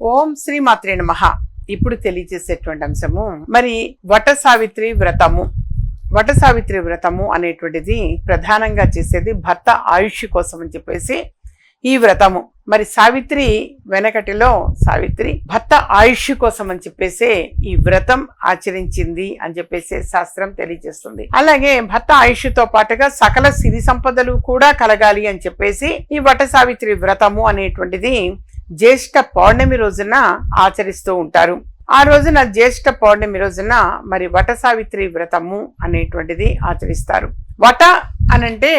ఓం శ్రీ మాత్రే మహా ఇప్పుడు తెలియజేసేటువంటి అంశము మరి వట సావిత్రి వ్రతము. వట సావిత్రి వ్రతము అనేటువంటిది ప్రధానంగా చేసేది భర్త ఆయుష్ కోసం అని చెప్పేసి ఈ వ్రతము. మరి సావిత్రి వెనకటిలో సావిత్రి భర్త ఆయుష్ కోసం అని చెప్పేసి ఈ వ్రతం ఆచరించింది అని చెప్పేసి శాస్త్రం తెలియజేస్తుంది. అలాగే భర్త ఆయుష్తో పాటుగా సకల సిరి సంపదలు కూడా కలగాలి అని చెప్పేసి ఈ వట సావిత్రి వ్రతము అనేటువంటిది జ్యేష్ఠ పౌర్ణమి రోజున ఆచరిస్తూ ఉంటారు. ఆ రోజున జ్యేష్ఠ పౌర్ణమి రోజున మరి వట సావిత్రి వ్రతము అనేటువంటిది ఆచరిస్తారు. వట అనంటే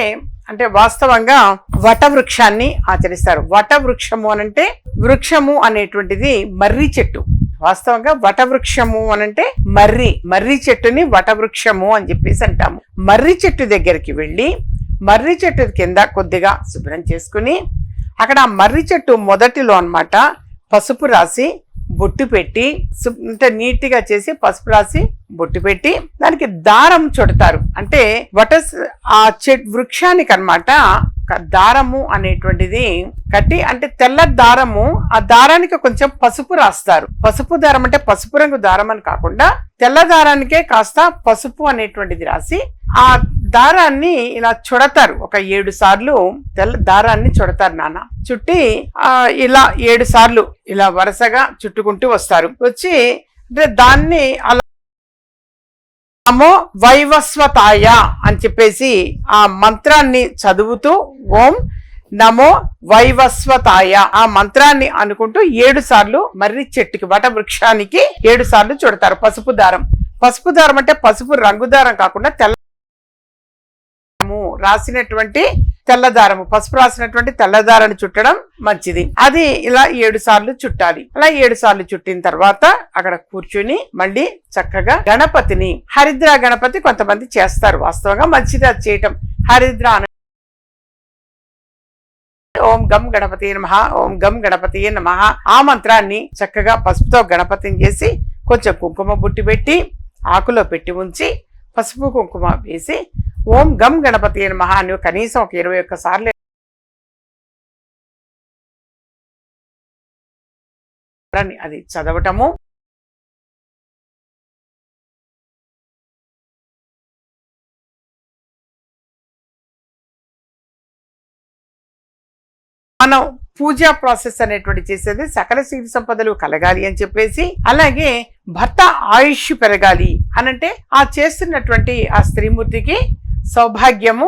అంటే వాస్తవంగా వట వృక్షాన్ని ఆచరిస్తారు. వట వృక్షము అనంటే వృక్షము అనేటువంటిది మర్రి చెట్టు. వాస్తవంగా వట వృక్షము అనంటే మర్రి మర్రి చెట్టుని వట వృక్షము అని చెప్పేసి అంటాము. మర్రి చెట్టు దగ్గరికి వెళ్ళి మర్రి చెట్టు కింద కొద్దిగా శుభ్రం చేసుకుని అక్కడ ఆ మర్రి చెట్టు మొదటిలో అనమాట పసుపు రాసి బొట్టు పెట్టి అంటే నీట్గా చేసి పసుపు రాసి బొట్టు పెట్టి దానికి దారం చుడతారు. అంటే వటస్ ఆ చెట్ వృక్షానికి అనమాట దారము అనేటువంటిది కట్టి అంటే తెల్ల దారము ఆ దారానికి కొంచెం పసుపు రాస్తారు. పసుపు దారం అంటే పసుపు రంగు దారం అని కాకుండా తెల్ల దారానికే కాస్త పసుపు అనేటువంటిది రాసి ఆ దారాన్ని ఇలా చుడతారు. ఒక ఏడు సార్లు తెల్ల దారాన్ని చుడతారు నాన్న. చుట్టి ఆ ఇలా ఏడు సార్లు ఇలా వరుసగా చుట్టుకుంటూ వస్తారు. వచ్చి అంటే దాన్ని అలా నమో వైవస్వతాయ అని చెప్పేసి ఆ మంత్రాన్ని చదువుతూ ఓం నమో వైవస్వతాయ ఆ మంత్రాన్ని అనుకుంటూ ఏడు సార్లు మర్రి చెట్టుకి వట వృక్షానికి ఏడు సార్లు చుడతారు. పసుపు దారం. పసుపు దారం అంటే పసుపు రంగు దారం కాకుండా తెల్ల దారము, రాసినటువంటి తెల్లదారము పసుపు రాసినటువంటి తెల్లదారాన్ని చుట్టడం మంచిది. అది ఇలా ఏడు సార్లు చుట్టాలి. అలా ఏడు సార్లు చుట్టిన తర్వాత అక్కడ కూర్చుని మళ్ళీ చక్కగా గణపతిని హరిద్ర గణపతి కొంతమంది చేస్తారు. వాస్తవంగా మంచిది అది చేయటం. హరిద్ర ఓం గం గణపతి నమ ఓం గం గణపతి నమ ఆ మంత్రాన్ని చక్కగా పసుపుతో గణపతిని చేసి కొంచెం కుంకుమ బుట్టి పెట్టి ఆకులో పెట్టి ఉంచి పసుపు కుంకుమ వేసి ఓం గం గణపతి నమ. అని కనీసం ఒక ఇరవై ఒక్క సార్లు అది చదవటము. మనం పూజా ప్రాసెస్ అనేటువంటి చేసేది సకల సిరి సంపదలు కలగాలి అని చెప్పేసి అలాగే భర్త ఆయుష్ పెరగాలి అనంటే ఆ చేస్తున్నటువంటి ఆ స్త్రీమూర్తికి సౌభాగ్యము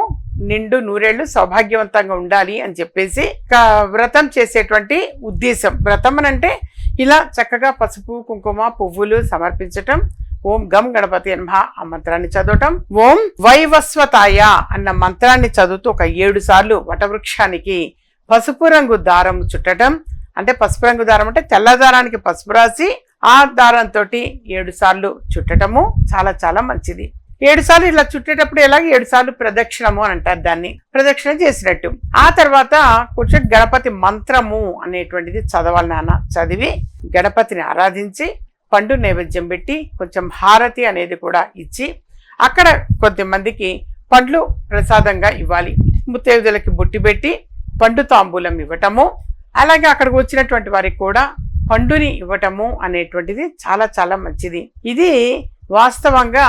నిండు నూరేళ్ళు సౌభాగ్యవంతంగా ఉండాలి అని చెప్పేసి వ్రతం చేసేటువంటి ఉద్దేశం. వ్రతం అంటే ఇలా చక్కగా పసుపు కుంకుమ పువ్వులు సమర్పించటం ఓం గం గణపతి నమః ఆ మంత్రాన్ని చదవటం ఓం వైవస్వతాయ అన్న మంత్రాన్ని చదువుతూ ఒక ఏడు సార్లు వటవృక్షానికి పసుపు రంగు దారం చుట్టడం అంటే పసుపు రంగు దారం అంటే తెల్ల దారానికి పసుపు రాసి ఆ దారంతో ఏడు సార్లు చుట్టటము చాలా చాలా మంచిది. ఏడు సార్లు ఇలా చుట్టేటప్పుడు ఎలాగ ఏడు సార్లు ప్రదక్షిణము అని అంటారు దాన్ని. ప్రదక్షిణ చేసినట్టు. ఆ తర్వాత కూర్చొని గణపతి మంత్రము అనేటువంటిది చదవాలి నాన్న. చదివి గణపతిని ఆరాధించి పండు నైవేద్యం పెట్టి కొంచెం హారతి అనేది కూడా ఇచ్చి అక్కడ కొద్దిమందికి పండ్లు ప్రసాదంగా ఇవ్వాలి. ముత్తైదులకి బుట్టి పెట్టి పండు తాంబూలం ఇవ్వటము అలాగే అక్కడికి వచ్చినటువంటి వారికి కూడా పండుని ఇవ్వటము అనేటువంటిది చాలా చాలా మంచిది. ఇది వాస్తవంగా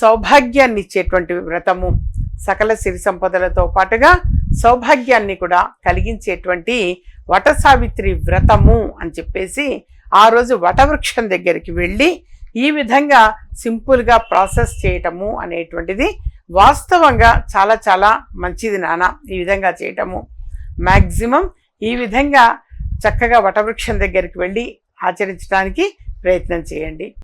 సౌభాగ్యాన్ని ఇచ్చేటువంటి వ్రతము. సకల సిరి సంపదలతో పాటుగా సౌభాగ్యాన్ని కూడా కలిగించేటువంటి వట సావిత్రి వ్రతము అని చెప్పేసి ఆ రోజు వటవృక్షం దగ్గరికి వెళ్ళి ఈ విధంగా సింపుల్గా ప్రాసెస్ చేయటము అనేటువంటిది వాస్తవంగా చాలా చాలా మంచిది నాన్న ఈ విధంగా చేయటము. మ్యాక్సిమం ఈ విధంగా చక్కగా వటవృక్షం దగ్గరికి వెళ్ళి ఆచరించడానికి ప్రయత్నం చేయండి.